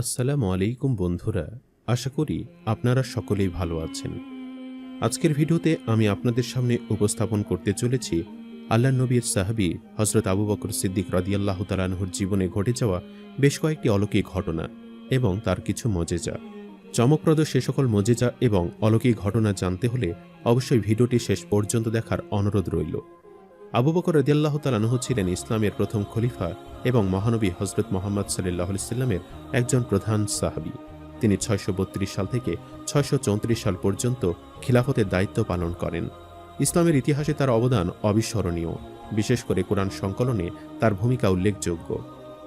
আসসালামু আলাইকুম বন্ধুরা, আশা করি আপনারা সকলেই ভালো আছেন। আজকের ভিডিওতে আমি আপনাদের সামনে উপস্থাপন করতে চলেছি আল্লাহ নবীর সাহাবি হজরত আবু বকর সিদ্দিক রদিয়াল্লাহ তালানহুর জীবনে ঘটে যাওয়া বেশ কয়েকটি অলৌকিক ঘটনা এবং তার কিছু মজেজা। চমকপ্রদ সে সকল মজেজা এবং অলৌকিক ঘটনা জানতে হলে অবশ্যই ভিডিওটি শেষ পর্যন্ত দেখার অনুরোধ রইল। আবু বকর রদিয়াল্লাহ তালানহু ছিলেন ইসলামের প্রথম খলিফা এবং মহানবী হজরত মোহাম্মদ সাল্লাহ সাল্লামের একজন প্রধান সাহাবি। তিনি ছয়শো বত্রিশ সাল থেকে ছয়শো চৌত্রিশ সাল পর্যন্ত খিলাফতের দায়িত্ব পালন করেন। ইসলামের ইতিহাসে তার অবদান অবিস্মরণীয়, বিশেষ করে কোরআন সংকলনে তার ভূমিকা উল্লেখযোগ্য।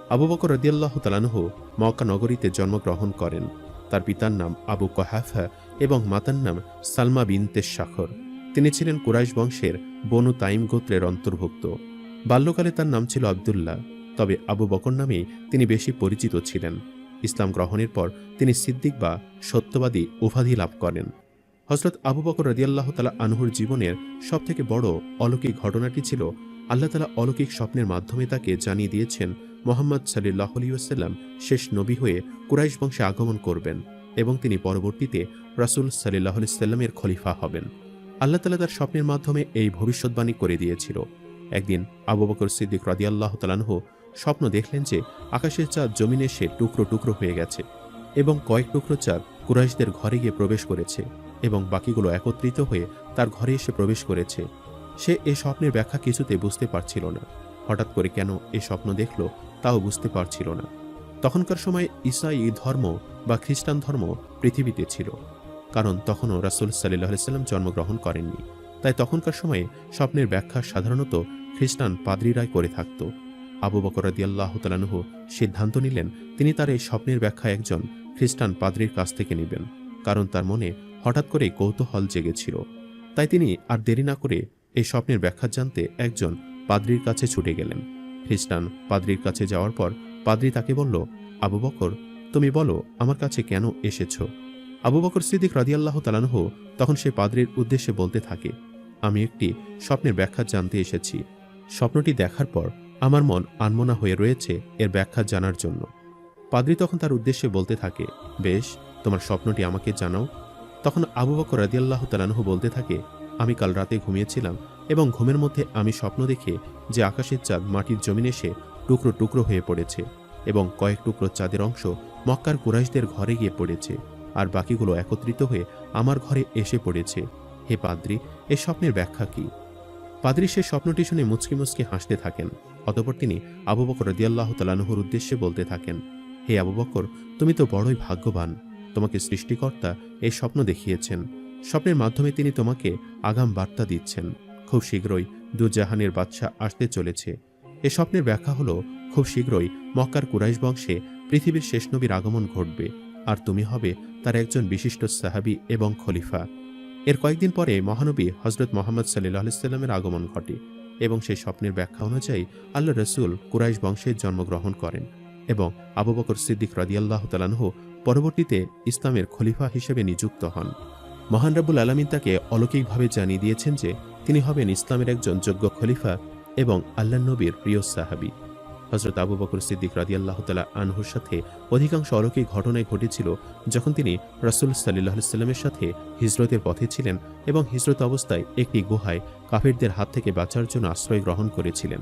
আবু বকর রদিয়াল্লাহ তালানহ মক্কা নগরীতে জন্মগ্রহণ করেন। তার পিতার নাম আবু কহাফা এবং মাতার নাম সালমা বিনতে শাখর। তিনি ছিলেন কুরাইশ বংশের বনু তাইম গোত্রের অন্তর্ভুক্ত। বাল্যকালে তার নাম ছিল আবদুল্লাহ, তবে আবু বকর নামেই তিনি বেশি পরিচিত ছিলেন। ইসলাম গ্রহণের পর তিনি সিদ্দিক বা সত্যবাদী উপাধি লাভ করেন। হজরত আবু বকর রদিয়াল্লাহ তালা আনহুর জীবনের সবথেকে বড় অলৌকিক ঘটনাটি ছিল, আল্লাহ তালা অলৌকিক স্বপ্নের মাধ্যমে তাকে জানিয়ে দিয়েছেন, মোহাম্মদ সাল্লাহ আলিউসাল্লাম শেষ নবী হয়ে কুরাইশ বংশে আগমন করবেন এবং তিনি পরবর্তীতে রাসুল সাল্লাহ সাল্লামের খলিফা হবেন। আল্লাহ তালা তার স্বপ্নের মাধ্যমে এই ভবিষ্যৎবাণী করে দিয়েছিল। একদিন আবু বকর সিদ্দিক রদিয়াল্লাহ তালানহ স্বপ্ন দেখলেন যে আকাশের চাঁদ জমিনে সে টুকরো টুকরো হয়ে গেছে এবং কয়েক টুকরো চাঁদ কুরাইশদের ঘরে গিয়ে প্রবেশ করেছে এবং বাকিগুলো একত্রিত হয়ে তার ঘরে এসে প্রবেশ করেছে। সে এ স্বপ্নের ব্যাখ্যা কিছুতে বুঝতে পারছিল না। হঠাৎ করে কেন এ স্বপ্ন দেখল তাও বুঝতে পারছিল না। তখনকার সময় ইসাই ধর্ম বা খ্রিস্টান ধর্ম পৃথিবীতে ছিল। কারণ তখনও রাসুল সাল্লাহ সাল্লাম জন্মগ্রহণ করেননি। তাই তখনকার সময়ে স্বপ্নের ব্যাখ্যা সাধারণত খ্রিস্টান পাদ্রীরাই করে থাকত। আবু বকর তালানুহ সিদ্ধান্ত নিলেন, তিনি তার এই স্বপ্নের ব্যাখ্যা একজন খ্রিস্টান পাদ্রীর কাছ থেকে নেবেন, কারণ তার মনে হঠাৎ করে কৌতূহল জেগেছিল। তাই তিনি আর দেরি না করে এই স্বপ্নের ব্যাখ্যা জানতে একজন পাদ্রীর কাছে ছুটে গেলেন। খ্রিস্টান পাদ্রীর কাছে যাওয়ার পর পাদ্রী তাকে বলল, আবু বকর, তুমি বলো, আমার কাছে কেন এসেছ? আবু বকর সিদ্দিক রাদিয়াল্লাহ তালানহ তখন সে পাদ্রীর উদ্দেশ্যে বলতে থাকে, আমি একটি স্বপ্নের ব্যাখ্যা জানতে এসেছি। স্বপ্নটি দেখার পর আমার মন আনমনা হয়ে রয়েছে এর ব্যাখ্যা জানার জন্য। পাদ্রী তখন তার উদ্দেশ্যে বলতে থাকে, বেশ, তোমার স্বপ্নটি আমাকে জানাও। তখন আবু বকর রাদিয়াল্লাহ তালানহ বলতে থাকে, আমি কাল রাতে ঘুমিয়েছিলাম এবং ঘুমের মধ্যে আমি স্বপ্ন দেখে যে আকাশের চাঁদ মাটির জমিনে এসে টুকরো টুকরো হয়ে পড়েছে এবং কয়েক টুকরো চাঁদের অংশ মক্কার কুরাইশদের ঘরে গিয়ে পড়েছে। আর বাকিগুলো একত্রিত হয়ে আমার ঘরে এসে পড়েছে। হে পাদ্রি, এ স্বপ্নের ব্যাখ্যা কি? পাদ্রি সে স্বপ্নটি শুনে মুচকি মুচকি হাসতে থাকেন, অতপর তিনি আবু বকর রদিয়াল্লাহ তালানুহুর উদ্দেশ্যে বলতে থাকেন, হে আবু বকর, তুমি তো বড়ই ভাগ্যবান। তোমাকে সৃষ্টিকর্তা এই স্বপ্ন দেখিয়েছেন। স্বপ্নের মাধ্যমে তিনি তোমাকে আগাম বার্তা দিচ্ছেন। খুব শীঘ্রই দুজাহানের বাদশা আসতে চলেছে। এ স্বপ্নের ব্যাখ্যা হলো, খুব শীঘ্রই মক্কার কুরাইশ বংশে পৃথিবীর শেষ নবীর আগমন ঘটবে। আর তুমি হবে তার একজন বিশিষ্ট সাহাবি এবং খলিফা। এর কয়েকদিন পরে মহানবী হজরত মোহাম্মদ সাল্লাহ সাল্লামের আগমন ঘটে এবং সেই স্বপ্নের ব্যাখ্যা অনুযায়ী আল্লাহ রসুল কুরাইশ বংশের জন্মগ্রহণ করেন এবং আবু বকর সিদ্দিক রদিয়াল্লাহ তালানহ পরবর্তীতে ইসলামের খলিফা হিসেবে নিযুক্ত হন। মহান রাবুল আলমিন তাকে অলৌকিকভাবে জানিয়ে দিয়েছেন যে তিনি হবেন ইসলামের একজন যোগ্য খলিফা এবং আল্লাহ নবীর প্রিয় সাহাবি। হজরত আবু বকর সিদ্দিক রাদিয়াল্লাহ তালা আনহুর সাথে অধিকাংশ অলৌকিক ঘটনায় ঘটেছিল যখন তিনি রাসুল সাল্লাহ সাল্লামের সাথে হিজরতের পথে ছিলেন এবং হিজরত অবস্থায় একটি গুহায় কাফেরদের হাত থেকে বাঁচার জন্য আশ্রয় গ্রহণ করেছিলেন।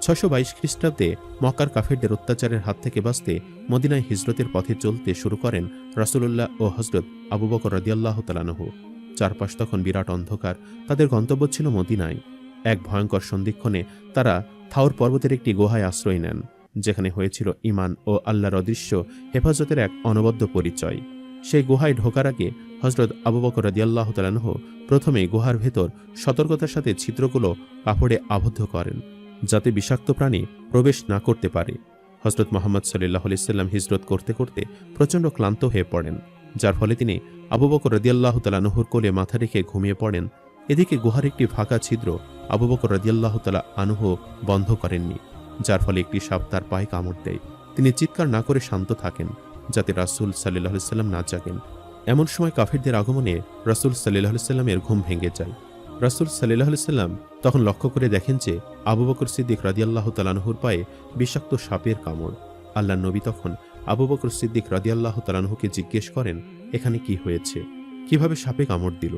ছশো বাইশ খ্রিস্টাব্দে মক্কার কাফেরদের অত্যাচারের হাত থেকে বাঁচতে মদিনায় হিজরতের পথে চলতে শুরু করেন রাসুলুল্লাহ ও হজরত আবু বকর রদিয়াল্লাহ তালানহু চারপাশ তখন বিরাট অন্ধকার, তাদের গন্তব্য ছিল মদিনায়। এক ভয়ঙ্কর সন্ধিক্ষণে তারা থাউর পর্বতের একটি গুহায় আশ্রয় নেন, যেখানে হয়েছিল ইমান ও আল্লাহর অদৃশ্য হেফাজতের এক অনবদ্য পরিচয়। সেই গুহায় ঢোকার আগে হজরত আবু বকর তালানহ প্রথমে গুহার ভেতর সতর্কতার সাথে ছিদ্রগুলো কাপড়ে আবদ্ধ করেন, যাতে বিষাক্ত প্রাণী প্রবেশ না করতে পারে। হজরত মোহাম্মদ সাল্লাহ সাল্লাম হিজরত করতে করতে প্রচণ্ড ক্লান্ত হয়ে পড়েন, যার ফলে তিনি আবু বকর রদিয়াল্লাহ তালানহুর কোলে মাথা রেখে ঘুমিয়ে পড়েন। এদিকে গুহার একটি ফাঁকা ছিদ্র আবু বকর রদিয়াল্লাহ তালা আনুহ বন্ধ করেননি, যার ফলে একটি সাপ তার পায়ে কামড় দেয়। তিনি চিৎকার না করে শান্ত থাকেন, যাতে রাসুল সাল্লাহ সাল্লাম না জাগেন। এমন সময় কাফিরদের আগমনে রাসুল সাল্লাহ সাল্লামের ঘুম ভেঙে যায়। রাসুল সাল্লাহ সাল্লাম তখন লক্ষ্য করে দেখেন যে আবু বকর সিদ্দিক রাদিয়াল্লাহ তালানহুর পায়ে বিষাক্ত সাপের কামড়। আল্লাহ নবী তখন আবু বকর সিদ্দিক রাদিয়াল্লাহ তালানহুকে জিজ্ঞেস করেন, এখানে কি হয়েছে? কীভাবে সাপে কামড় দিল?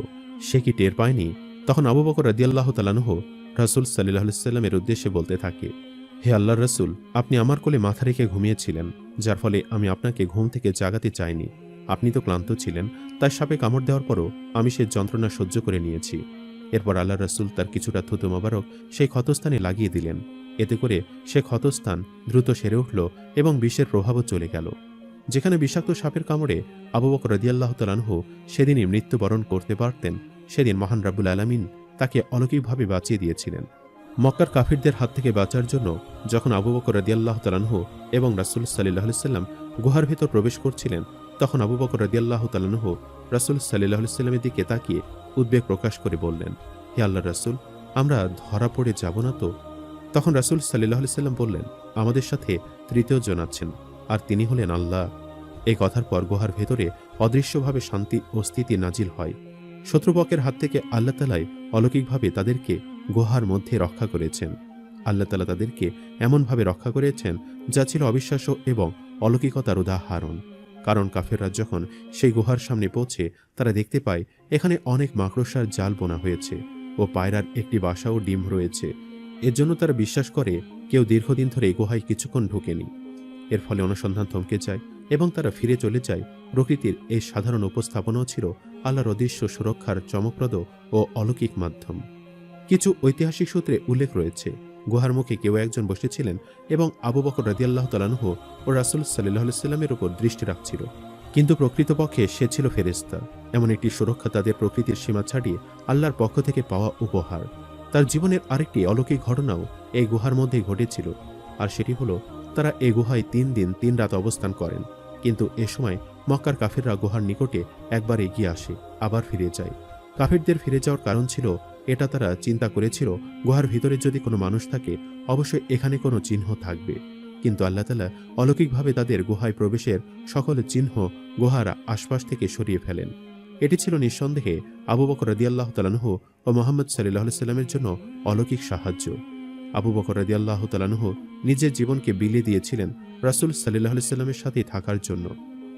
সে কি টের পায়নি? তখন আবু বকর রাদিয়াল্লাহ তালানহ রাসুল সাল্লাহ সাল্লামের উদ্দেশ্যে বলতে থাকে, হে আল্লাহ রসুল, আপনি আমার কোলে মাথা রেখে ঘুমিয়েছিলেন, যার ফলে আমি আপনাকে ঘুম থেকে জাগাতে চাইনি। আপনি তো ক্লান্ত ছিলেন, তাই সাপে কামড় দেওয়ার পরও আমি সে যন্ত্রণা সহ্য করে নিয়েছি। এরপর আল্লাহ রসুল তার কিছুটা থুতু মোবারক সেই ক্ষতস্থানে লাগিয়ে দিলেন। এতে করে সে ক্ষতস্থান দ্রুত সেরে উঠল এবং বিষের প্রভাবও চলে গেল। যেখানে বিষাক্ত সাপের কামড়ে আবু বকর রদিয়াল্লাহ তালানহু সেদিনই মৃত্যুবরণ করতে পারতেন সেদিন মহান রাবুল আলামিন তাকে অলৌকিকভাবে বাঁচিয়ে দিয়েছিলেন। মক্কার কাফিরদের হাত থেকে বাঁচার জন্য যখন আবু বকর রদিয়াল্লাহ তালানহু এবং রাসুল সাল্লাহ সাল্লাম গুহার ভেতর প্রবেশ করছিলেন, তখন আবু বকর রদিয়াল্লাহ তালানহু রাসুল সাল্লাহ সাল্লামের দিকে তাকিয়ে উদ্বেগ প্রকাশ করে বললেন, হে আল্লাহ রাসুল, আমরা ধরা পড়ে যাব না তো? তখন রাসুল সাল্লাহ সাল্লাম বললেন, আমাদের সাথে তৃতীয় জন আছেন, আর তিনি হলেন আল্লাহ। এই কথার পর গুহার ভেতরে অদৃশ্যভাবে শান্তি ও স্থিতি নাজিল হয়। শত্রুপক্ষের হাত থেকে আল্লাহ তালাই অলৌকিকভাবে তাদেরকে গুহার মধ্যে রক্ষা করেছেন। আল্লাহ তালা তাদেরকে এমনভাবে রক্ষা করেছেন, যা ছিল অবিশ্বাস্য এবং অলৌকিকতার উদাহরণ। কারণ কাফেররা যখন সেই গুহার সামনে পৌঁছে, তারা দেখতে পায়, এখানে অনেক মাকড়সার জাল বোনা হয়েছে ও পায়রার একটি বাসা ও ডিম রয়েছে। এর জন্য তারা বিশ্বাস করে, কেউ দীর্ঘদিন ধরে এই গুহায় কিছুক্ষণ ঢোকেনি। এর ফলে অনুসন্ধান থমকে যায় এবং তারা ফিরে চলে যায়। প্রকৃতির এই সাধারণ উপস্থাপনাও ছিল আল্লাহর অদৃশ্য সুরক্ষার চমকপ্রদ ও অলৌকিক মাধ্যম। কিছু ঐতিহাসিক সূত্রে উল্লেখ রয়েছে, গুহার মুখে কেউ একজন বসেছিলেন এবং আবু বকর রাদিয়াল্লাহ তালানহ ও রাসুল সাল্লাহ সাল্লামের উপর দৃষ্টি রাখছিল। কিন্তু প্রকৃতপক্ষে সে ছিল ফেরেস্তা এমন একটি সুরক্ষা তাদের প্রকৃতির সীমা ছাড়িয়ে আল্লাহর পক্ষ থেকে পাওয়া উপহার। তার জীবনের আরেকটি অলৌকিক ঘটনাও এই গুহার মধ্যেই ঘটেছিল, আর সেটি হলো, তারা এ গুহায় তিন দিন তিন রাত অবস্থান করেন। কিন্তু এ সময় মক্কার কাফিররা গুহার নিকটে একবার এগিয়ে আসে, আবার ফিরে যায়। কাফিরদের ফিরে যাওয়ার কারণ ছিল, এটা তারা চিন্তা করেছিল, গুহার ভিতরে যদি কোনো মানুষ থাকে, অবশ্যই এখানে কোনো চিহ্ন থাকবে। কিন্তু আল্লাহ তালা অলৌকিকভাবে তাদের গুহায় প্রবেশের সকল চিহ্ন গুহার আশপাশ থেকে সরিয়ে ফেলেন। এটি ছিল নিঃসন্দেহে আবু বকর রদিয়াল্লাহ তালানহ ও মোহাম্মদ সাল্লাহ সাল্লামের জন্য অলৌকিক সাহায্য। আবু বকর রদিয়াল্লাহ তালানহ নিজের জীবনকে বিলিয়ে দিয়েছিলেন রাসুল সাল্লাহ সাল্লামের সাথে থাকার জন্য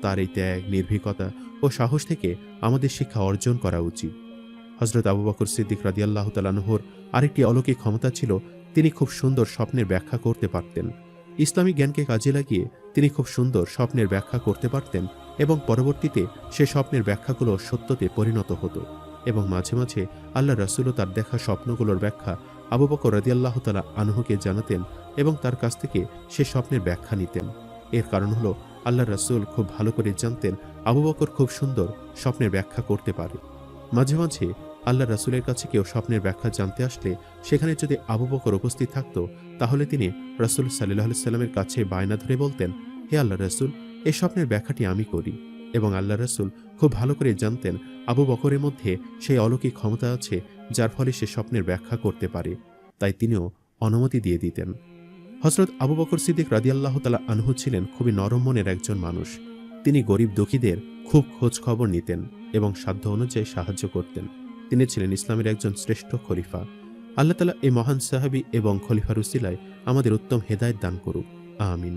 তার এই ত্যাগ, নির্ভীকতা ও সাহস থেকে আমাদের শিক্ষা অর্জন করা উচিত। হজরত আবু বকর সিদ্দিক রাদিয়াল্লাহ তালানহর আরেকটি অলৌকিক ক্ষমতা ছিল, তিনি খুব সুন্দর স্বপ্নের ব্যাখ্যা করতে পারতেন। ইসলামী জ্ঞানকে কাজে লাগিয়ে তিনি খুব সুন্দর স্বপ্নের ব্যাখ্যা করতে পারতেন এবং পরবর্তীতে সে স্বপ্নের ব্যাখ্যাগুলো সত্যতে পরিণত হতো এবং মাঝে মাঝে আল্লাহ রাসুলও তার দেখা স্বপ্নগুলোর ব্যাখ্যা আবু বকর রাদিয়াল্লাহ তালা আনহুকে জানাতেন এবং তার কাছ থেকে সে স্বপ্নের ব্যাখ্যা নিতেন। এর কারণ হলো আল্লাহ রাসুল খুব ভালো করে জানতেন আবু বকর খুব সুন্দর স্বপ্নের ব্যাখ্যা করতে পারে। মাঝে মাঝে আল্লাহ রাসুলের কাছে কেউ স্বপ্নের ব্যাখ্যা জানতে আসলে সেখানে যদি আবু বকর উপস্থিত থাকত, তাহলে তিনি রাসুল সাল্লাহ সাল্লামের কাছে বায়না ধরে বলতেন, হে আল্লাহ রাসুল এই স্বপ্নের ব্যাখ্যাটি আমি করি। এবং আল্লাহ রাসুল খুব ভালো করে জানতেন আবু বকরের মধ্যে সেই অলৌকিক ক্ষমতা আছে যার ফলে সে স্বপ্নের ব্যাখ্যা করতে পারে, তাই তিনিও অনুমতি দিয়ে দিতেন। হজরত আবু বকর সিদ্দিক রাদিয়াল্লাহ তালা আনহু ছিলেন খুবই নরম মনের একজন মানুষ। তিনি গরিব দুঃখীদের খুব খোঁজ খবর নিতেন এবং সাধ্য অনুযায়ী সাহায্য করতেন। তিনি ছিলেন ইসলামের একজন শ্রেষ্ঠ খলিফা। আল্লাহ তালা এই মহান সাহাবি এবং খলিফার উসিলায় আমাদের উত্তম হেদায়ত দান করুক। আমিন।